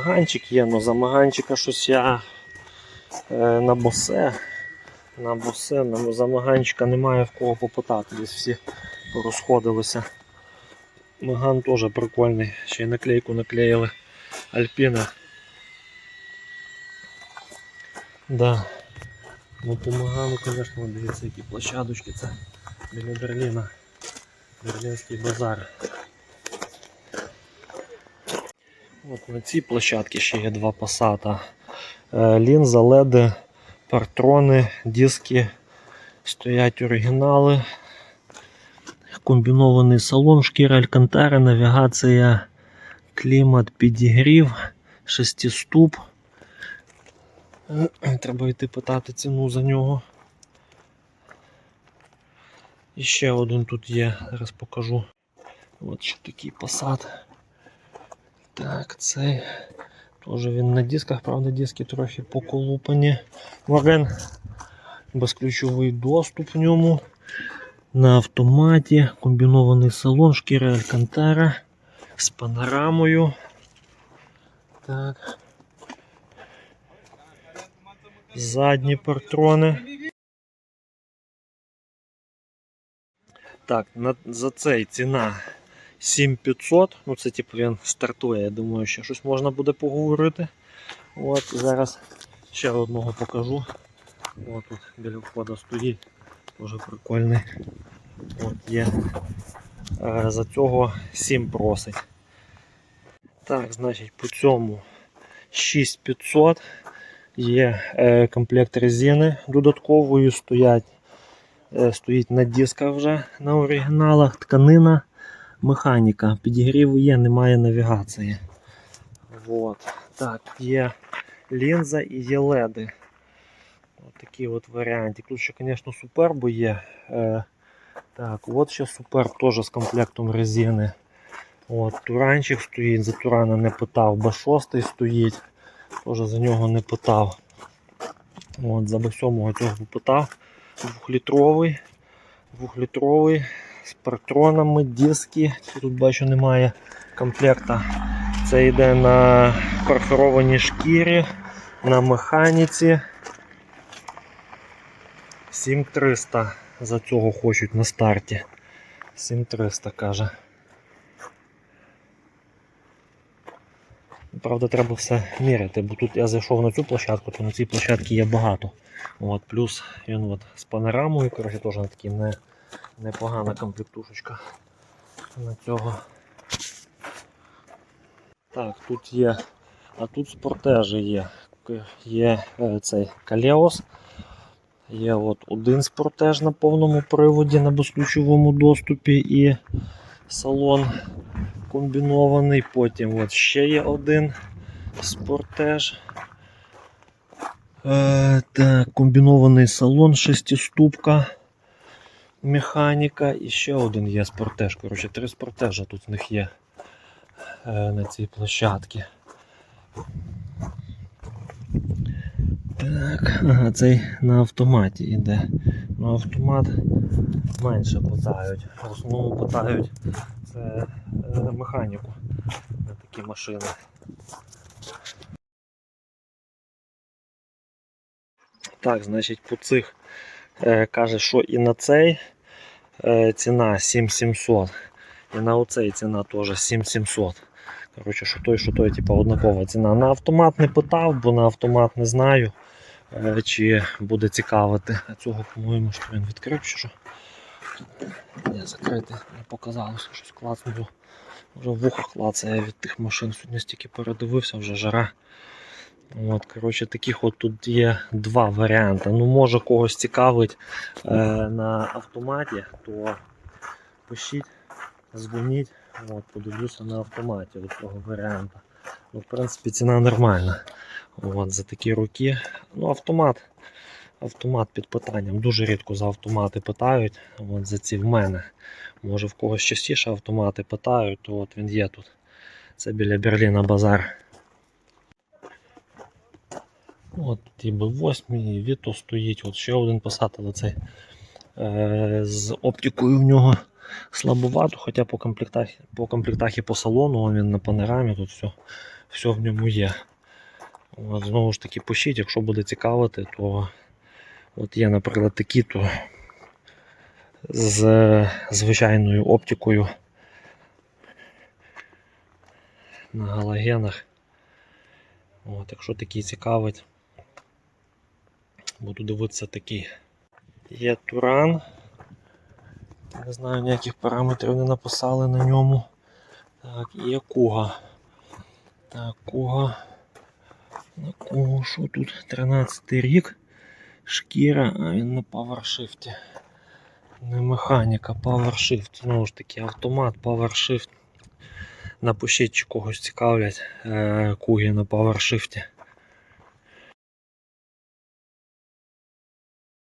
Маганчик є, але за маганчика щось я е, на босе. На босе, на, за немає в кого попитати. Десь всі порозходилися. Маган теж прикольний. Ще й наклейку наклеїли. Альпіна. Да. Ну по Магану, звісно, дивіться, які площадочки. Це біля Берліна. Берлінський базар. От на цій площадці ще є два пасата. Е, Лінза, леди, партрони, диски, стоять оригінали. Комбінований салон, шкіра Алькантара, навігація, клімат, підігрів, шестиступ. Е, Треба йти питати ціну за нього. І ще один тут є, зараз покажу. От ще такий посад. Так, цей. Теж він на дисках, правда, диски трохи поколупані. Варен. Безключовий доступ в ньому. На автоматі. Комбінований салон, шкіра Алькантара з панорамою. Так. Задні партрони. Так, на, за цей ціна 7500. Ну це типу він стартує. Я думаю, що щось можна буде поговорити. От зараз ще одного покажу. От тут біля входу стоїть. Дуже прикольний. От є. Е, За цього 7 просить. Так, значить, по цьому 6500. Є е, комплект резини додаткової, стоять, е, стоїть на дисках вже на оригіналах, тканина, механіка. Підігрів є, немає навігації. Вот. Так, є лінза і є леди. От такі от варіанти. Тут ще, звісно, супербо є. Е, так, от ще суперб теж з комплектом резини. От, Туранчик стоїть, за Турана не питав, Б6 стоїть. Теж за нього не питав. От, За Б7 цього питав. Двохлітровий. Двохлітровий з партронами, диски. Тут бачу немає комплекта. Це йде на перфорованій шкірі, на механіці. 7300 за цього хочуть на старті. 7300 каже. Правда, треба все міряти, бо тут я зайшов на цю площадку, то на цій площадці є багато. От, плюс він от з панорамою, коротше, теж на такий не, непогана комплектушечка на цього. Так, тут є, а тут спортежі є. Є е, цей Калеос. Є от один спортеж на повному приводі на безключовому доступі і салон комбінований. Потім от ще є один спортеж. Е, так, комбінований салон, шестиступка, механіка і ще один є спортеж. Коротше, три спортежа тут в них є е, на цій площадці. Так, ага, цей на автоматі йде. На автомат менше питають. В основному питають це е, механіку на такі машини. Так, значить, по цих каже, що і на цей е, ціна 7700. І на оцей ціна теж 7700. Коротше, що той, що той, типу, однакова ціна. На автомат не питав, бо на автомат не знаю, е, чи буде цікавити. Цього, по-моєму, що він відкрив чи що. Не закритий, не показалося, щось клацнуло. Вже вуха клацає від тих машин. Сьогодні стільки передивився, вже жара. От, коротше, таких от тут є два варіанти. Ну, може когось цікавить е, на автоматі, то пишіть, дзвоніть, от, подивлюся на автоматі от цього варіанта. Ну, в принципі, ціна нормальна. От, за такі роки. Ну, автомат. Автомат під питанням. Дуже рідко за автомати питають. От за ці в мене. Може в когось частіше автомати питають, то от він є тут. Це біля Берліна базар. От Б8, і Віто стоїть. От ще один Passat, але цей е, з оптикою в нього слабовато, хоча по комплектах, по комплектах і по салону він на панорамі тут все все в ньому є. От, знову ж таки, пишіть, якщо буде цікавити, то от є, наприклад, такі то з звичайною оптикою на галогенах. От, якщо такий цікавить, буду дивитися такий. Є Туран. Не знаю, ніяких параметрів не написали на ньому. Так, є Куга. Так, Куга. На Кугу, що тут? 13 рік. Шкіра, а він на PowerShift. Не механіка, PowerShift. Знову ж таки, автомат, PowerShift. Напишіть, чи когось цікавлять е, куги на PowerShift.